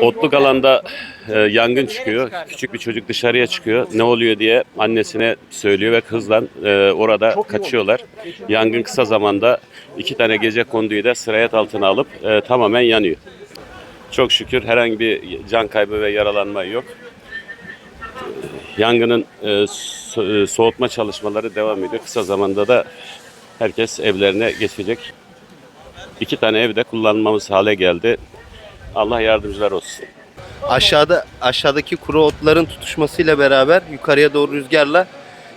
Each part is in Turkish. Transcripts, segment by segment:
Otluk alanda e, yangın çıkıyor. Küçük bir çocuk dışarıya çıkıyor. Ne oluyor diye annesine söylüyor ve hızla e, orada kaçıyorlar. Yangın kısa zamanda iki tane gece konduyu da sırayet altına alıp e, tamamen yanıyor. Çok şükür herhangi bir can kaybı ve yaralanma yok. Yangının e, so- e, soğutma çalışmaları devam ediyor. Kısa zamanda da herkes evlerine geçecek. İki tane evde kullanmamız hale geldi. Allah yardımcılar olsun. Aşağıda aşağıdaki kuru otların tutuşmasıyla beraber yukarıya doğru rüzgarla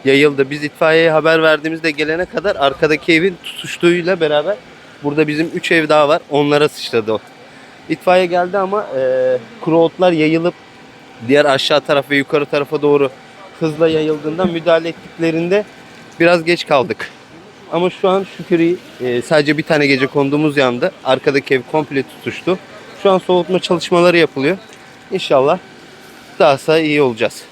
yayıldı. Biz itfaiyeye haber verdiğimizde gelene kadar arkadaki evin tutuştuğuyla beraber burada bizim 3 ev daha var. Onlara sıçradı o. İtfaiye geldi ama e, kuru otlar yayılıp diğer aşağı taraf ve yukarı tarafa doğru hızla yayıldığından müdahale ettiklerinde biraz geç kaldık. Ama şu an şükür iyi. E, sadece bir tane gece konduğumuz yandı. Arkadaki ev komple tutuştu. Şu an soğutma çalışmaları yapılıyor. İnşallah daha sonra iyi olacağız.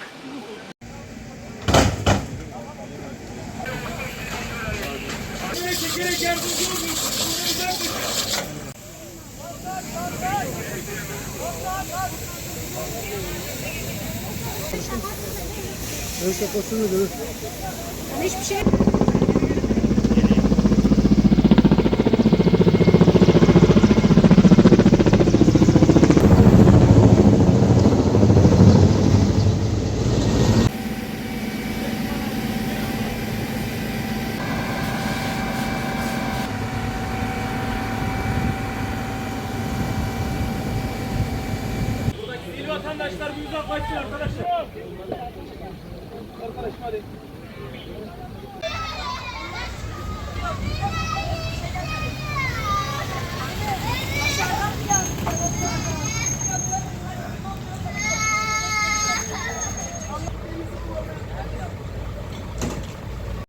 Hiçbir şey Vatandaşlar bir uzaklaşsın arkadaşlar. Arkadaşım hadi.